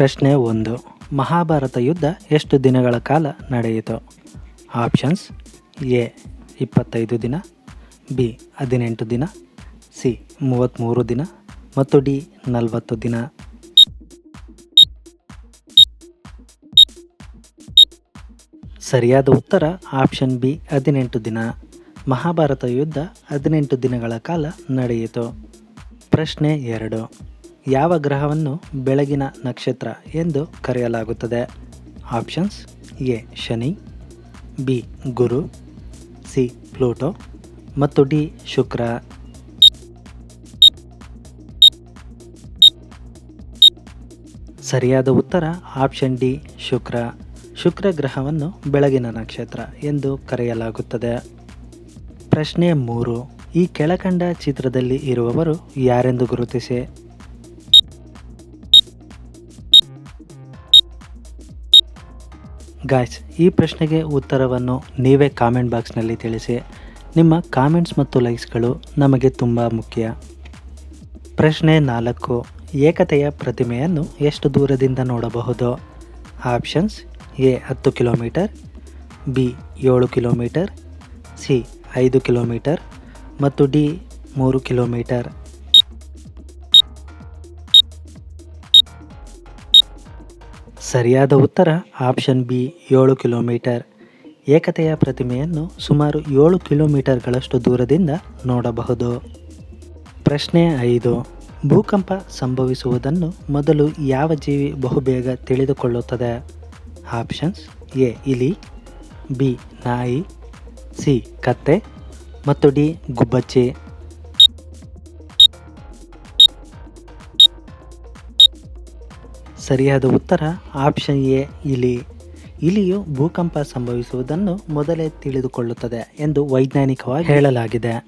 ಪ್ರಶ್ನೆ ಒಂದು. ಮಹಾಭಾರತ ಯುದ್ಧ ಎಷ್ಟು ದಿನಗಳ ಕಾಲ ನಡೆಯಿತು? ಆಪ್ಷನ್ಸ್ ಎ, ಇಪ್ಪತ್ತೈದು ದಿನ, ಬಿ, ಹದಿನೆಂಟು ದಿನ, ಸಿ ಮೂವತ್ತ್ಮೂರು ದಿನ ಮತ್ತು ಡಿ, ನಲವತ್ತು ದಿನ. ಸರಿಯಾದ ಉತ್ತರ ಆಪ್ಷನ್ ಬಿ, ಹದಿನೆಂಟು ದಿನ. ಮಹಾಭಾರತ ಯುದ್ಧ ಹದಿನೆಂಟು ದಿನಗಳ ಕಾಲ ನಡೆಯಿತು. ಪ್ರಶ್ನೆ ಎರಡು. ಯಾವ ಗ್ರಹವನ್ನು ಬೆಳಗಿನ ನಕ್ಷತ್ರ ಎಂದು ಕರೆಯಲಾಗುತ್ತದೆ? ಆಪ್ಷನ್ಸ್ ಎ, ಶನಿ, ಬಿ, ಗುರು, ಸಿ, ಪ್ಲೂಟೋ ಮತ್ತು ಡಿ, ಶುಕ್ರ. ಸರಿಯಾದ ಉತ್ತರ ಆಪ್ಷನ್ ಡಿ, ಶುಕ್ರ. ಶುಕ್ರ ಗ್ರಹವನ್ನು ಬೆಳಗಿನ ನಕ್ಷತ್ರ ಎಂದು ಕರೆಯಲಾಗುತ್ತದೆ. ಪ್ರಶ್ನೆ ಮೂರು, ಈ ಕೆಳಕಂಡ ಚಿತ್ರದಲ್ಲಿ ಇರುವವರು ಯಾರೆಂದು ಗುರುತಿಸಿ? ಗಾಯ್ಸ್ ಈ ಪ್ರಶ್ನೆಗೆ ಉತ್ತರವನ್ನು ನೀವೇ ಕಾಮೆಂಟ್ ಬಾಕ್ಸ್ನಲ್ಲಿ ತಿಳಿಸಿ. ನಿಮ್ಮ ಕಾಮೆಂಟ್ಸ್ ಮತ್ತು ಲೈಕ್ಸ್ಗಳು ನಮಗೆ ತುಂಬ ಮುಖ್ಯ. ಪ್ರಶ್ನೆ ನಾಲ್ಕು, ಏಕತೆಯ ಪ್ರತಿಮೆಯನ್ನು ಎಷ್ಟು ದೂರದಿಂದ ನೋಡಬಹುದು? ಆಪ್ಷನ್ಸ್ ಎ, ಹತ್ತು ಕಿಲೋಮೀಟರ್, ಬಿ, ಏಳು ಕಿಲೋಮೀಟರ್, ಸಿ, ಐದು ಕಿಲೋಮೀಟರ್ ಮತ್ತು ಡಿ, ಮೂರು ಕಿಲೋಮೀಟರ್. ಸರಿಯಾದ ಉತ್ತರ ಆಪ್ಷನ್ ಬಿ, ಏಳು ಕಿಲೋಮೀಟರ್. ಏಕತೆಯ ಪ್ರತಿಮೆಯನ್ನು ಸುಮಾರು ಏಳು ಕಿಲೋಮೀಟರ್ಗಳಷ್ಟು ದೂರದಿಂದ ನೋಡಬಹುದು. ಪ್ರಶ್ನೆ ಐದು, ಭೂಕಂಪ ಸಂಭವಿಸುವುದನ್ನು ಮೊದಲು ಯಾವ ಜೀವಿ ಬಹುಬೇಗ ತಿಳಿದುಕೊಳ್ಳುತ್ತದೆ? ಆಪ್ಷನ್ಸ್ ಎ, ಇಲಿ, ಬಿ, ನಾಯಿ, ಸಿ, ಕತ್ತೆ, ಮತ್ತು ಡಿ, ಗುಬ್ಬಚ್ಚಿ. ಸರಿಯಾದ ಉತ್ತರ ಆಪ್ಷನ್ ಎ ಇಲಿ. ಇಲಿಯು ಭೂಕಂಪ ಸಂಭವಿಸುವುದನ್ನು ಮೊದಲೇ ತಿಳಿದುಕೊಳ್ಳುತ್ತದೆ ಎಂದು ವೈಜ್ಞಾನಿಕವಾಗಿ ಹೇಳಲಾಗಿದೆ.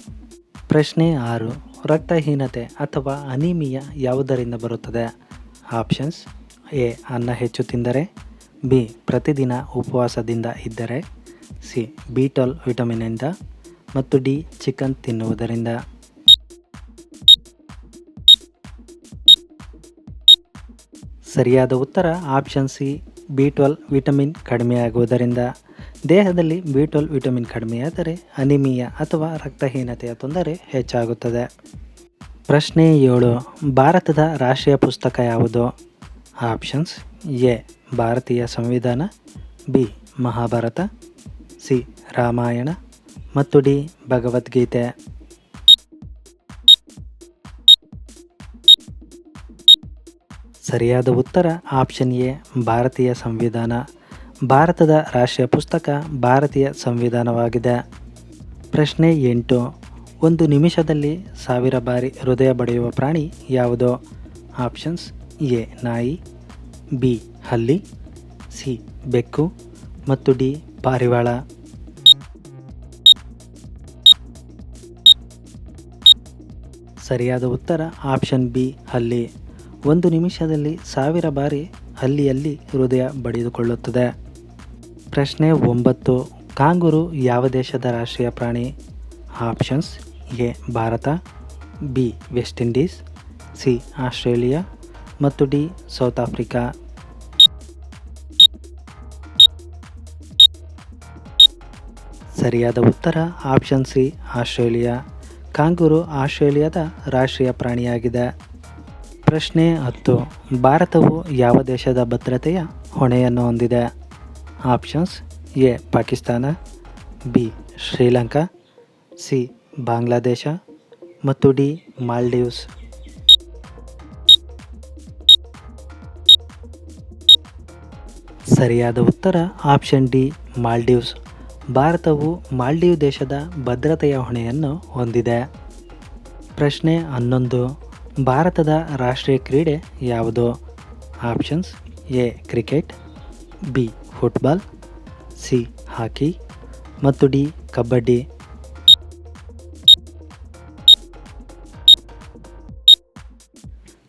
ಪ್ರಶ್ನೆ ಆರು, ರಕ್ತಹೀನತೆ ಅಥವಾ ಅನಿಮಿಯ ಯಾವುದರಿಂದ ಬರುತ್ತದೆ? ಆಪ್ಷನ್ಸ್ ಎ, ಅನ್ನ ಹೆಚ್ಚು ತಿಂದರೆ. ಬಿ, ಪ್ರತಿದಿನ ಉಪವಾಸದಿಂದ ಇದ್ದರೆ. ಸಿ ಬೀಟಲ್ ವಿಟಮಿನಿಂದ ಮತ್ತು ಡಿ, ಚಿಕನ್ ತಿನ್ನುವುದರಿಂದ. ಸರಿಯಾದ ಉತ್ತರ option C B twelve vitamin ಕಡಿಮೆಯಾಗುವುದರಿಂದ. ದೇಹದಲ್ಲಿ ಬಿ ಟ್ವೆಲ್ ವಿಟಮಿನ್ ಕಡಿಮೆಯಾದರೆ ಅನಿಮಿಯ ಅಥವಾ ರಕ್ತಹೀನತೆಯ ತೊಂದರೆ ಹೆಚ್ಚಾಗುತ್ತದೆ. ಪ್ರಶ್ನೆ ಏಳು, ಭಾರತದ ರಾಷ್ಟ್ರೀಯ ಪುಸ್ತಕ ಯಾವುದು? ಆಪ್ಷನ್ಸ್ ಎ, ಭಾರತೀಯ ಸಂವಿಧಾನ, ಬಿ, ಮಹಾಭಾರತ, ಸಿ, ರಾಮಾಯಣ ಮತ್ತು ಡಿ, ಭಗವದ್ಗೀತೆ. ಸರಿಯಾದ ಉತ್ತರ ಆಪ್ಷನ್ ಎ, ಭಾರತೀಯ ಸಂವಿಧಾನ. ಭಾರತದ ರಾಷ್ಟ್ರೀಯ ಪುಸ್ತಕ ಭಾರತೀಯ ಸಂವಿಧಾನವಾಗಿದೆ. ಪ್ರಶ್ನೆ ಎಂಟು, ಒಂದು ನಿಮಿಷದಲ್ಲಿ ಸಾವಿರ ಬಾರಿ ಹೃದಯ ಬಡಿಯುವ ಪ್ರಾಣಿ ಯಾವುದು? ಆಪ್ಷನ್ಸ್ ಎ, ನಾಯಿ, ಬಿ, ಹಲ್ಲಿ, ಸಿ, ಬೆಕ್ಕು ಮತ್ತು ಡಿ, ಪಾರಿವಾಳ. ಸರಿಯಾದ ಉತ್ತರ ಆಪ್ಷನ್ ಬಿ, ಹಲ್ಲಿ. ಒಂದು ನಿಮಿಷದಲ್ಲಿ ಸಾವಿರ ಬಾರಿ ಹಲ್ಲಿಯಲ್ಲಿ ಹೃದಯ ಬಡಿದುಕೊಳ್ಳುತ್ತದೆ. ಪ್ರಶ್ನೆ ಒಂಬತ್ತು, ಕಾಂಗುರು ಯಾವ ದೇಶದ ರಾಷ್ಟ್ರೀಯ ಪ್ರಾಣಿ? Options A, Bharat, B, West Indies, C, Australia ಮತ್ತು ಡಿ, ಸೌತ್ ಆಫ್ರಿಕಾ. ಸರಿಯಾದ ಉತ್ತರ ಆಪ್ಷನ್ ಸಿ, ಆಸ್ಟ್ರೇಲಿಯಾ. ಕಾಂಗುರು ಆಸ್ಟ್ರೇಲಿಯಾದ ರಾಷ್ಟ್ರೀಯ ಪ್ರಾಣಿಯಾಗಿದೆ. ಪ್ರಶ್ನೆ ಹತ್ತು. ಭಾರತವು ಯಾವ ದೇಶದ ಭದ್ರತೆಯ ಹೊಣೆಯನ್ನು ಹೊಂದಿದೆ? Options A, Pakistan, B, Sri Lanka, C, Bangladesh ಮತ್ತು ಡಿ, ಮಾಲ್ಡೀವ್ಸ್. ಸರಿಯಾದ ಉತ್ತರ ಆಪ್ಷನ್ ಡಿ, ಮಾಲ್ಡೀವ್ಸ್. ಭಾರತವು ಮಾಲ್ಡೀವ್ ದೇಶದ ಭದ್ರತೆಯ ಹೊಣೆಯನ್ನು ಹೊಂದಿದೆ. ಪ್ರಶ್ನೆ ಹನ್ನೊಂದು. ಭಾರತದ ರಾಷ್ಟ್ರೀಯ ಕ್ರೀಡೆ ಯಾವುದು? Options A, cricket, B, football, C, hockey, ಮತ್ತು ಡಿ, ಕಬಡ್ಡಿ.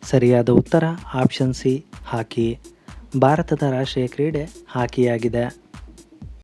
ಸರಿಯಾದ ಉತ್ತರ ಆಪ್ಷನ್ ಸಿ, ಹಾಕಿ. ಭಾರತದ ರಾಷ್ಟ್ರೀಯ ಕ್ರೀಡೆ ಹಾಕಿಯಾಗಿದೆ.